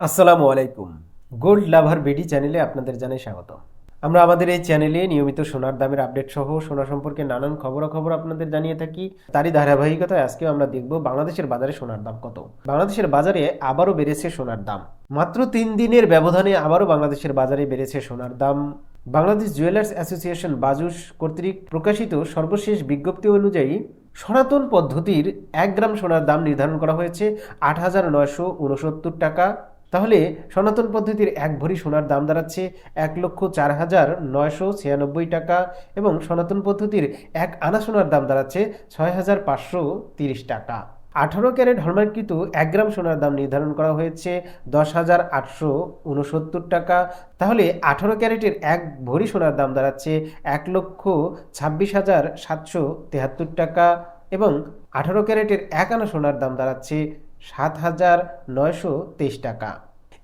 আসসালামু আলাইকুম। গোল্ড লাভার বিডি চ্যানেলে আপনাদের জানাই স্বাগত আমরা আমাদের এই চ্যানেলে নিয়মিত সোনার দামের আপডেট সহ সোনা সম্পর্কে নানান খবরাখবর আপনাদের জানিয়ে থাকি। তারই ধারাবাহিকতায় আজকেও আমরা দেখব বাংলাদেশের বাজারে সোনার দাম কত। বাংলাদেশের বাজারে আবারও বেড়েছে সোনার দাম। মাত্র তিন দিনের ব্যবধানে আবারও বাংলাদেশের বাজারে বেড়েছে সোনার দাম। বাংলাদেশ জুয়েলার্স অ্যাসোসিয়েশন বাজুস কর্তৃক প্রকাশিত সর্বশেষ বিজ্ঞপ্তি অনুযায়ী সনাতন পদ্ধতির এক গ্রাম সোনার দাম নির্ধারণ করা হয়েছে আট হাজার নয়শো উনসত্তর টাকা। তাহলে সনাতন পদ্ধতির এক ভরি সোনার দাম দাঁড়াচ্ছে এক লক্ষ চার হাজার নয়শো ছিয়ানব্বই টাকা এবং সনাতন পদ্ধতির এক আনা সোনার দাম দাঁড়াচ্ছে ছয় হাজার পাঁচশো তিরিশ টাকা। আঠারো ক্যারেট হলমার্ককৃত এক গ্রাম সোনার দাম নির্ধারণ করা হয়েছে দশ হাজার আটশো উনসত্তর টাকা। তাহলে আঠারো ক্যারেটের এক ভরি সোনার দাম দাঁড়াচ্ছে এক লক্ষ ছাব্বিশ হাজার সাতশো তেহাত্তর টাকা এবং আঠারো ক্যারেটের এক আনা সোনার দাম দাঁড়াচ্ছে সাত হাজার নয়শো তেইশ টাকা।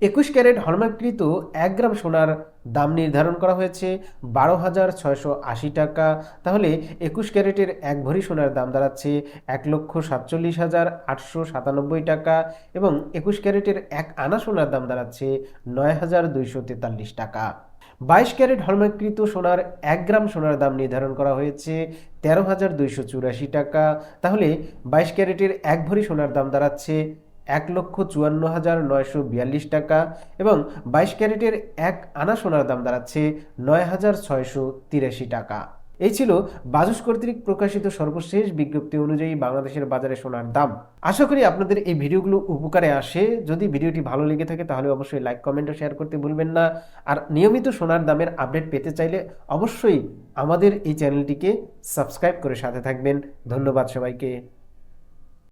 একুশ ক্যারেট হলমার্ককৃত এক গ্রাম সোনার দাম নির্ধারণ করা হয়েছে বারো হাজার ছয়শো আশি টাকা। তাহলে একুশ ক্যারেটের এক ভরি সোনার দাম দাঁড়াচ্ছে এক লক্ষ সাতচল্লিশ হাজার আটশো সাতানব্বই টাকা এবং একুশ ক্যারেটের এক আনা সোনার দাম দাঁড়াচ্ছে নয় হাজার দুইশো তেতাল্লিশ টাকা। বাইশ ক্যারেট হলমার্ককৃত সোনার এক গ্রাম সোনার দাম নির্ধারণ করা হয়েছে তেরো হাজার দুইশো চুরাশি টাকা। তাহলে বাইশ ক্যারেটের এক ভরি সোনার দাম দাঁড়াচ্ছে এক লক্ষ চুয়ান্ন হাজার নয়শো বিয়াল্লিশ টাকা এবং বাইশ ক্যারেটের এক আনা সোনার দাম দাঁড়াচ্ছে নয় হাজার ছয়শো তিরাশি টাকা। এই ছিল বাজুস কর্তৃক প্রকাশিত সর্বশেষ বিজ্ঞপ্তি অনুযায়ী বাংলাদেশের বাজারে সোনার দাম। আশা করি আপনাদের এই ভিডিওগুলো উপকারে আসে। যদি ভিডিওটি ভালো লেগে থাকে তাহলে অবশ্যই লাইক, কমেন্ট ও শেয়ার করতে ভুলবেন না। আর নিয়মিত সোনার দামের আপডেট পেতে চাইলে অবশ্যই আমাদের এই চ্যানেলটিকে সাবস্ক্রাইব করে সাথে থাকবেন। ধন্যবাদ সবাইকে।